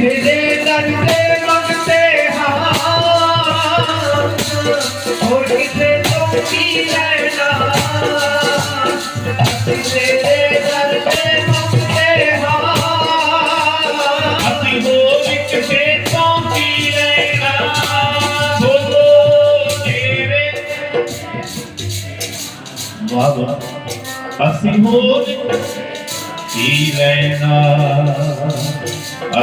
ਤੇਰੇ ਦਰ ਤੇ ਮੰਗਦੇ ਹਾਂ ਹੋਰ ਕਿਤੇ ਤੋਂ ਕੀ ਲੈਣਾ ਅਸੀਂ ਤੇਰੇ ਦਰ ਤੇ ਮੰਗਦੇ ਹਾਂ ਅਸੀਂ ਹੋਰ ਕਿਸੇ ਤੋਂ ਕੀ ਲੈਣਾ ਬੋਲੋ ਤੇਰੇ ਵਾਹ ਵਾਹ। ਅਸੀਂ ਹੋਰ ਕੀ ਲੈਣਾ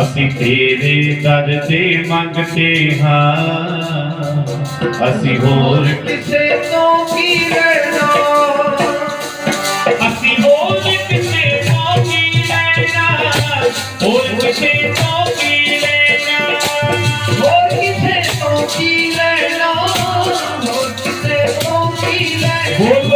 ਅਸੀਂ ਤੇਰੇ ਦਰ ਤੇ ਮੰਗਦੇ ਹਾਂ ਅਸੀਂ ਹੋਰ ਕਿਸੇ ਤੋਂ ਕੀ ਲੈਣਾ ਅਸੀਂ ਹੋਰ ਕਿਸੇ ਤੋਂ ਕੀ ਲੈਣਾ ਹੋਰ ਕਿਸੇ ਤੋਂ ਕੀ ਲੈਣਾ ਹੋਰ ਕਿਸੇ ਤੋਂ ਕੀ ਲੈਣਾ ਹੋਰ ਕਿਸੇ ਤੋਂ ਕੀ ਲੈਣਾ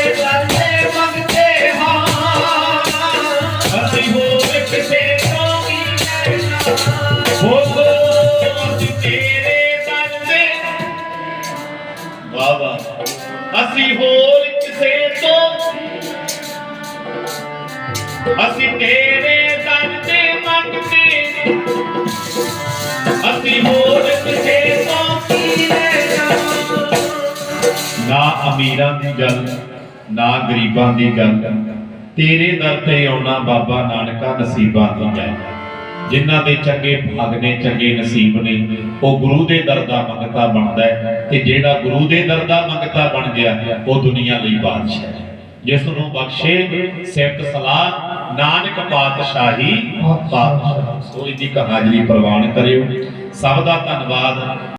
ਅਸੀਂ ਤੇਰੇ ਦਰ ਤੇ ਮੰਗਦੇ ਅਸੀਂ ਹੋਰ ਕਿਸੇ ਤੋਂ ਕੀ ਲੈਣਾ ਨਾ ਅਮੀਰਾਂ ਦੀ ਗੱਲ, ਨਾ ਗਰੀਬਾਂ ਦੀ ਗੱਲ। ਤੇਰੇ ਦਰ ਤੇ ਆਉਣਾ ਬਾਬਾ ਨਾਨਕਾ ਨਸੀਬਾਂ ਦੀ ਗੱਲ ਜਿਨ੍ਹਾਂ ਦੇ ਚੰਗੇ ਭਾਗ ਨੇ ਚੰਗੇ ਨਸੀਬ ਨੇ, ਉਹ ਗੁਰੂ ਦੇ ਦਰ ਦਾ ਮੰਗਤਾ ਬਣਦਾ ਹੈ ਤੇ ਜਿਹੜਾ ਗੁਰੂ ਦੇ ਦਰ ਦਾ ਮੰਗਤਾ ਬਣ ਗਿਆ, ਉਹ ਦੁਨੀਆ ਲਈ ਬਾਦਸ਼ਾਹ ਹੈ। ਜਿਸ ਨੂੰ ਬਖਸ਼ੇ, ਸਿਫਤ ਸਲਾਹ ਨਾਨਕ ਪਾਤਸ਼ਾਹੀ ਪਾਤਸ਼ਾਹ। ਸੋ ਇਹਦੀ ਹਾਜ਼ਰੀ ਪ੍ਰਵਾਨ ਕਰਿਓ। ਸਭ ਦਾ ਧੰਨਵਾਦ।